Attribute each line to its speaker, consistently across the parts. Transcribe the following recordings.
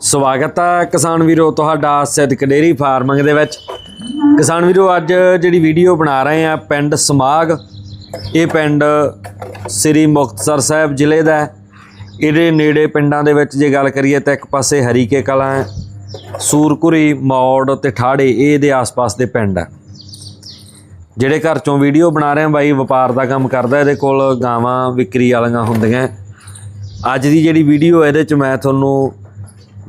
Speaker 1: ਸਵਾਗਤ ਹੈ ਕਿਸਾਨ ਵੀਰੋ ਤੁਹਾਡਾ ਸਿੱਧਕ ਡੇਰੀ ਫਾਰਮਿੰਗ ਦੇ ਵਿੱਚ। ਕਿਸਾਨ ਵੀਰੋ, ਅੱਜ ਜਿਹੜੀ ਵੀਡੀਓ ਬਣਾ ਰਹੇ ਆ ਪਿੰਡ ਸਮਾਗ, ਇਹ ਪਿੰਡ ਸ੍ਰੀ ਮੁਕਤਸਰ ਸਾਹਿਬ ਜ਼ਿਲ੍ਹੇ ਦਾ ਹੈ। ਇਹਦੇ ਨੇੜੇ ਪਿੰਡਾਂ ਦੇ ਵਿੱਚ ਜੇ ਗੱਲ ਕਰੀਏ ਤਾਂ ਇੱਕ ਪਾਸੇ ਹਰੀਕੇ ਕਲਾਂ ਹੈ, ਸੂਰਕੁਰੀ, ਮੌੜ ਤੇ ਠਾੜੇ, ਇਹ ਇਹਦੇ ਆਸ-ਪਾਸ ਦੇ ਪਿੰਡ ਹੈ। ਜਿਹੜੇ ਘਰ ਚੋਂ ਵੀਡੀਓ ਬਣਾ ਰਹੇ ਆ, ਬਾਈ ਵਪਾਰ ਦਾ ਕੰਮ ਕਰਦਾ, ਇਹਦੇ ਕੋਲ ਗਾਵਾਂ, ਵਿਕਰੀ ਵਾਲੀਆਂ ਹੁੰਦੀਆਂ। ਅੱਜ ਦੀ ਜਿਹੜੀ ਵੀਡੀਓ ਇਹਦੇ ਚ ਮੈਂ ਤੁਹਾਨੂੰ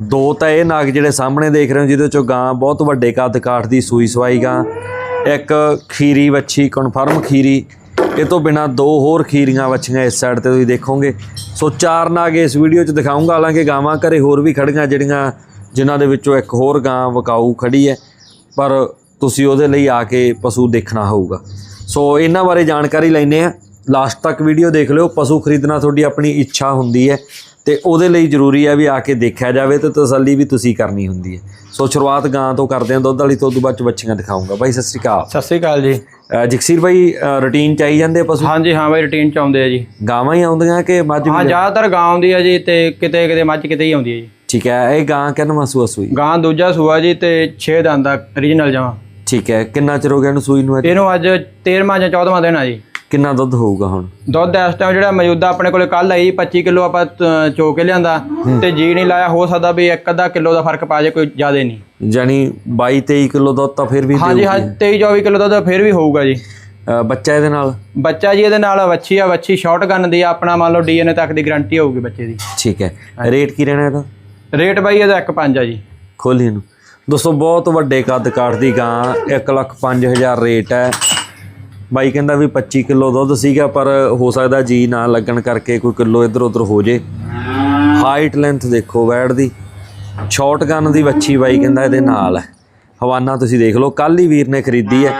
Speaker 1: ਦੋ ਤਾਂ ਇਹ ਨਾਗ ਜਿਹੜੇ ਸਾਹਮਣੇ ਦੇਖ ਰਹੇ ਹੋ, ਜਿਹਦੇ ਚੋਂ ਗਾਂ ਬਹੁਤ ਵੱਡੇ ਕੱਦ ਕਾਠ ਦੀ ਸੂਈ ਸਵਾਈ ਗਾਂ। ਇੱਕ ਖੀਰੀ ਵੱਛੀ ਕਨਫਰਮ ਖੀਰੀ। ਇਹ ਤੋਂ ਬਿਨਾ ਦੋ ਹੋਰ ਖੀਰੀਆਂ ਵੱਛੀਆਂ ਇਸ ਸਾਈਡ ਤੇ ਤੁਸੀਂ ਦੇਖੋਗੇ। ਸੋ ਚਾਰ ਨਾਗ ਇਸ ਵੀਡੀਓ 'ਚ ਦਿਖਾਉਂਗਾ ਹਾਲਾਂਕਿ ਗਾਵਾਂ ਘਰੇ ਹੋਰ ਵੀ ਖੜੀਆਂ ਜਿਹੜੀਆਂ ਜਿਨ੍ਹਾਂ ਦੇ ਵਿੱਚੋਂ ਇੱਕ ਹੋਰ ਗਾਂ ਵਕਾਊ ਖੜੀ ਹੈ। ਪਰ ਤੁਸੀਂ ਉਹਦੇ ਲਈ ਆ ਕੇ ਪਸ਼ੂ ਦੇਖਣਾ ਹੋਊਗਾ। ਸੋ ਇਹਨਾਂ ਬਾਰੇ ਜਾਣਕਾਰੀ ਲੈਣੇ ਆ ਲਾਸਟ ਤੱਕ ਵੀਡੀਓ ਦੇਖ ਲਿਓ। ਪਸ਼ੂ ਖਰੀਦਣਾ ਤੁਹਾਡੀ ਆਪਣੀ ਇੱਛਾ ਹੁੰਦੀ ਹੈ। ਤੇ ਉਹਦੇ ਲਈ ਜ਼ਰੂਰੀ ਹੈ ਵੀ ਆ ਕੇ ਦੇਖਿਆ ਜਾਵੇ ਤੇ ਤਸੱਲੀ ਵੀ ਤੁਸੀਂ ਕਰਨੀ ਹੁੰਦੀ ਹੈ। ਸੋ ਸ਼ੁਰੂਆਤ ਗਾਂ ਤੋਂ ਕਰਦੇ ਹਾਂ ਦੁੱਧ ਵਾਲੀ ਤੋਂ ਉਦੋਂ ਬਾਅਦ ਚ ਬੱਚੀਆਂ ਦਿਖਾਉਂਗਾ। ਬਾਈ ਸਤਿ ਸ਼੍ਰੀ ਅਕਾਲ।
Speaker 2: ਸਤਿ ਸ੍ਰੀ ਅਕਾਲ ਜੀ।
Speaker 1: ਜਗਸੀਰ ਬਾਈ ਰੁਟੀਨ ਚਾਹੀ ਜਾਂਦੇ ਪਸ਼ੂ?
Speaker 2: ਹਾਂਜੀ ਹਾਂ ਬਾਈ ਰੂਟੀਨ ਚ ਆਉਂਦੇ ਆ ਜੀ।
Speaker 1: ਗਾਵਾਂ ਹੀ ਆਉਂਦੀਆਂ ਕਿ ਮੱਝ
Speaker 2: ਹਾਂ
Speaker 1: ਵੀ
Speaker 2: ਜ਼ਿਆਦਾਤਰ ਗਾਂ ਆਉਂਦੀ ਆ ਜੀ ਤੇ ਕਿਤੇ ਕਿਤੇ ਮੱਝ ਕਿਤੇ ਹੀ ਆਉਂਦੀ ਹੈ ਜੀ।
Speaker 1: ਠੀਕ ਹੈ ਇਹ ਗਾਂ ਕਿੰਨਾ ਸੂਆ ਸੂਈ?
Speaker 2: ਗਾਂ ਦੂਜਾ ਸੂਆ ਜੀ ਤੇ 6 ਦੰਦ ਦਾ ਰੀਜਨਲ ਜਮਾ।
Speaker 1: ਠੀਕ ਹੈ ਕਿੰਨਾ ਚਿਰ ਹੋ ਗਿਆ ਇਹਨੂੰ ਸੂਈ ਨੂੰ?
Speaker 2: ਇਹਨੂੰ ਅੱਜ 13ਵਾਂ ਜਾਂ 14ਵਾਂ ਦਿਨ ਆ ਜੀ।
Speaker 1: ਕਿੰਨਾ ਦੁੱਧ ਹੋਊਗਾ ਹੁਣ?
Speaker 2: ਦੁੱਧ ਇਸ ਟਾਈਮ ਜਿਹੜਾ ਮੌਜੂਦਾ ਆਪਣੇ ਕੋਲੇ ਕੱਲ ਆਈ 25 ਕਿਲੋ ਆਪਾਂ ਅ, ਚੋ ਕੇ ਲਿਆਂਦਾ ਤੇ ਜੀ ਨਹੀਂ ਲਾਇਆ ਹੋ ਸਕਦਾ ਵੀ ਇੱਕ ਅੱਧਾ ਕਿਲੋ ਦਾ ਫ਼ਰਕ ਪਾ ਜਾਏ ਕੋਈ ਜ਼ਿਆਦਾ ਨਹੀਂ।
Speaker 1: ਜਾਨੀ 22 23 ਕਿਲੋ ਦੁੱਧ ਤਾਂ ਫਿਰ ਵੀ
Speaker 2: ਹਾਂਜੀ ਹਾਂ 23 24 ਕਿਲੋ ਦਾ ਤਾਂ ਫਿਰ ਵੀ ਹੋਊਗਾ ਜੀ।
Speaker 1: ਅ, ਬੱਚਾ ਇਹਦੇ ਨਾਲ?
Speaker 2: ਬੱਚਾ ਜੀ ਇਹਦੇ ਨਾਲ ਵੱਛੀ ਆ ਵੱਛੀ ਸ਼ਾਰਟ ਗਨ ਦੀ ਆ ਆਪਣਾ ਮੰਨ ਲਓ ਡੀਐਨਏ ਤੱਕ ਦੀ ਗਾਰੰਟੀ ਹੋਊਗੀ ਬੱਚੇ ਦੀ।
Speaker 1: ਠੀਕ ਹੈ। ਰੇਟ ਕੀ ਰਹਿਣਾ ਇਹਦਾ?
Speaker 2: ਰੇਟ ਬਾਈ ਇਹਦਾ 1.5 ਆ ਜੀ।
Speaker 1: ਖੋਲੀ ਇਹਨੂੰ। ਦੋਸਤੋ ਬਹੁਤ ਵੱਡੇ ਕੱਦ ਕਾਠ ਦੀ ਗਾਂ 1 ਲੱਖ 5000 ਰੇਟ ਹੈ। ਬਾਈ ਕਹਿੰਦਾ ਵੀ 25 ਕਿਲੋ ਦੁੱਧ ਸੀਗਾ, ਪਰ ਹੋ ਸਕਦਾ ਜੀ ਨਾ ਲੱਗਣ ਕਰਕੇ ਕੋਈ ਕਿਲੋ ਇੱਧਰ ਉੱਧਰ ਹੋ ਜੇ। ਹਾਈਟ ਲੈਂਥ ਦੇਖੋ ਵੈੜ ਦੀ। ਸ਼ਾਰਟ ਗਨ ਦੀ ਵੱਛੀ ਬਾਈ ਕਹਿੰਦਾ ਇਹਦੇ ਨਾਲ ਹੈ। ਹਵਾਨਾ ਤੁਸੀਂ ਦੇਖ ਲਓ ਕੱਲ ਹੀ ਵੀਰ ਨੇ ਖਰੀਦੀ ਹੈ।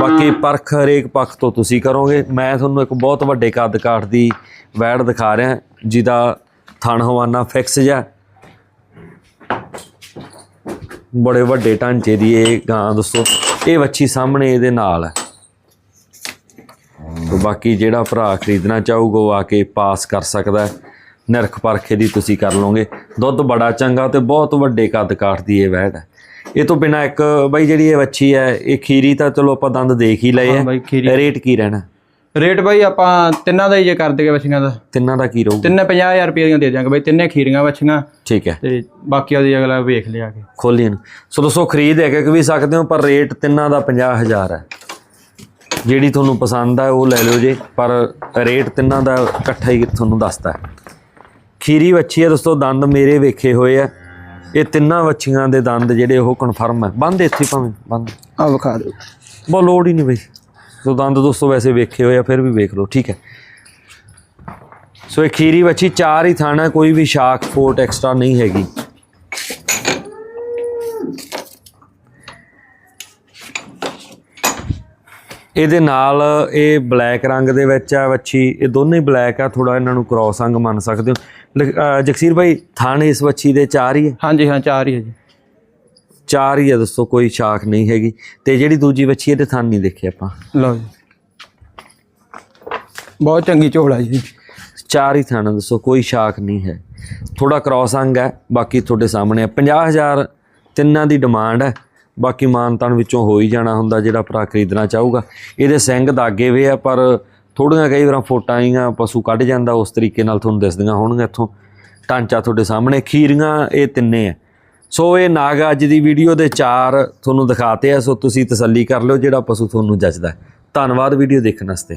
Speaker 1: ਬਾਕੀ ਪਰਖ ਹਰੇਕ ਪੱਖ ਤੋਂ ਤੁਸੀਂ ਕਰੋਗੇ। ਮੈਂ ਤੁਹਾਨੂੰ ਇੱਕ ਬਹੁਤ ਵੱਡੇ ਕੱਦ ਕਾਠ ਦੀ ਵੈੜ ਦਿਖਾ ਰਿਹਾ, ਜਿਹਦਾ ਥਣ ਹਵਾਨਾ ਫਿਕਸ ਜਿਹਾ। ਬੜੇ ਵੱਡੇ ਢਾਂਚੇ ਦੀ ਇਹ ਗਾਂ, ਦੋਸਤੋ। ਇਹ ਵੱਛੀ ਸਾਹਮਣੇ ਇਹਦੇ ਨਾਲ ਹੈ। ਤੇ ਬਾਕੀ ਜਿਹੜਾ ਭਰਾ ਖਰੀਦਣਾ ਚਾਹੂਗਾ ਉਹ ਆ ਕੇ ਪਾਸ ਕਰ ਸਕਦਾ ਹੈ। ਨਿਰਖ ਪਰਖੇ ਦੀ ਤੁਸੀਂ ਕਰ ਲਓਗੇ। ਦੁੱਧ ਬੜਾ ਚੰਗਾ ਤੇ ਬਹੁਤ ਵੱਡੇ ਕੱਦ ਕਾਠ ਦੀ ਇਹ ਵਹਿੜ ਹੈ। ਇਹ ਤੋਂ ਬਿਨਾ ਇੱਕ ਬਾਈ ਜਿਹੜੀ ਇਹ ਵੱਛੀ ਹੈ ਇਹ ਖੀਰੀ ਤਾਂ ਚਲੋ ਆਪਾਂ ਦੰਦ ਦੇਖ ਹੀ ਲਏ
Speaker 2: ਹਾਂ।
Speaker 1: ਹੈ ਰੇਟ ਕੀ ਰਹਿਣਾ?
Speaker 2: ਰੇਟ ਬਾਈ ਆਪਾਂ ਤਿੰਨਾਂ ਦਾ ਹੀ ਜੇ ਕਰ ਦਈਏ ਬੱਚੀਆਂ ਦਾ।
Speaker 1: ਤਿੰਨਾਂ ਦਾ ਕੀ ਰਹੂਗਾ?
Speaker 2: ਤਿੰਨੇ 50000 ਰੁਪਏ ਦੀਆਂ ਦੇ ਦਿਆਂਗੇ ਬਾਈ ਤਿੰਨੇ ਖੀਰੀਆਂ ਬੱਚੀਆਂ
Speaker 1: ਠੀਕ ਹੈ।
Speaker 2: ਤੇ ਬਾਕੀ ਉਹਦੀ ਅਗਲਾ ਵੇਖ ਲਿਆ ਕੇ।
Speaker 1: ਖੋਲੀ ਇਹਨੂੰ ਸੋ ਦੋਸਤੋ ਖਰੀਦ ਇੱਕ ਇੱਕ ਵੀ ਸਕਦੇ ਹੋ ਪਰ ਰੇਟ ਤਿੰਨਾਂ ਦਾ 50000 ਹੈ। ਜਿਹੜੀ ਤੁਹਾਨੂੰ ਪਸੰਦ ਆ ਉਹ ਲੈ ਲਿਓ ਜੇ। ਪਰ ਰੇਟ ਤਿੰਨਾਂ ਦਾ ਇਕੱਠਾ ਹੀ ਤੁਹਾਨੂੰ ਦੱਸਦਾ। ਖੀਰੀ ਵੱਛੀ ਹੈ ਦੋਸਤੋ ਦੰਦ ਮੇਰੇ ਵੇਖੇ ਹੋਏ ਆ। ਇਹ ਤਿੰਨਾਂ ਵੱਛੀਆਂ ਦੇ ਦੰਦ ਜਿਹੜੇ ਉਹ ਕਨਫਰਮ ਹੈ ਬੰਦ ਇੱਥੇ ਭਾਵੇਂ ਬੰਦ
Speaker 2: ਆ ਵਿਖਾ ਦਿਓ।
Speaker 1: ਬਹੁਤ ਲੋੜ ਹੀ ਨਹੀਂ ਬਈ। ਸੋ ਦੰਦ ਦੋਸਤੋ ਵੈਸੇ ਵੇਖੇ ਹੋਏ ਆ ਫਿਰ ਵੀ ਵੇਖ ਲਓ ਠੀਕ ਹੈ। ਸੋ ਇਹ ਖੀਰੀ ਵੱਛੀ ਚਾਰ ਹੀ ਥਾਣਾ ਕੋਈ ਵੀ ਸ਼ਾਖ ਫੋਟ ਐਕਸਟਰਾ ਨਹੀਂ ਹੈਗੀ। ਇਹਦੇ ਨਾਲ ਇਹ ਬਲੈਕ ਰੰਗ ਦੇ ਵਿੱਚ ਆ ਵੱਛੀ ਇਹ ਦੋਨੇ ਹੀ ਬਲੈਕ ਆ ਥੋੜਾ ਇਹਨਾਂ ਨੂੰ ਕ੍ਰਾਸ ਅੰਗ ਮੰਨ ਸਕਦੇ ਹੋ। ਜਗਸੀਰ ਭਾਈ ਥਾਣੇ ਇਸ ਵੱਛੀ ਦੇ ਚਾਰ ਹੀ ਹੈ
Speaker 2: ਹਾਂਜੀ ਹਾਂ ਚਾਰ ਹੀ ਹੈ ਜੀ।
Speaker 1: ਚਾਰ ਹੀ ਹੈ ਦੋਸਤੋ ਕੋਈ ਸ਼ਾਖ ਨਹੀਂ ਹੈਗੀ। ਤੇ ਜਿਹੜੀ ਦੂਜੀ ਵੱਛੀ ਇਹਦੇ ਥਣ ਨਹੀਂ ਦੇਖੇ ਆਪਾਂ।
Speaker 2: ਲਓ ਜੀ। ਬਹੁਤ ਚੰਗੀ ਝੋਲਾ ਜੀ।
Speaker 1: ਚਾਰ ਹੀ ਥਾਣਾ ਦੱਸੋ ਕੋਈ ਸ਼ਾਖ ਨਹੀਂ ਹੈ। ਥੋੜਾ ਕ੍ਰਾਸ ਅੰਗ ਹੈ ਬਾਕੀ ਤੁਹਾਡੇ ਸਾਹਮਣੇ ਆ। 50000 ਤਿੰਨਾਂ ਦੀ ਡਿਮਾਂਡ ਹੈ। ਬਾਕੀ ਮਾਨਤਾਨ ਵਿੱਚੋਂ ਹੋ ਹੀ ਜਾਣਾ ਹੁੰਦਾ ਜਿਹੜਾ ਭਰਾ ਖਰੀਦਣਾ ਚਾਹੂਗਾ। ਇਹਦੇ ਸਿੰਘ ਦਾਗੇ ਵੇ ਆ, ਪਰ ਥੋੜੀਆਂ ਕਈ ਵਾਰਾਂ ਫੋਟਾਂ ਆਈਆਂ, ਪਸ਼ੂ ਕੱਢ ਜਾਂਦਾ, ਉਸ ਤਰੀਕੇ ਨਾਲ ਤੁਹਾਨੂੰ ਦਿਸਦੀਆਂ ਹੋਣਗੀਆਂ ਇੱਥੋਂ। ਢਾਂਚਾ ਤੁਹਾਡੇ ਸਾਹਮਣੇ, ਖੀਰੀਆਂ ਇਹ ਤਿੰਨੇ ਆ। ਸੋ ਇਹ ਨਾਗ ਅੱਜ ਦੀ ਵੀਡੀਓ ਦੇ ਚਾਰ ਤੁਹਾਨੂੰ ਦਿਖਾਤੇ ਆ, ਸੋ ਤੁਸੀਂ ਤਸੱਲੀ ਕਰ ਲਿਓ ਜਿਹੜਾ ਪਸ਼ੂ ਤੁਹਾਨੂੰ ਜੱਜਦਾ ਧੰਨਵਾਦ ਵੀਡੀਓ ਦੇਖਣ ਵਾਸਤੇ।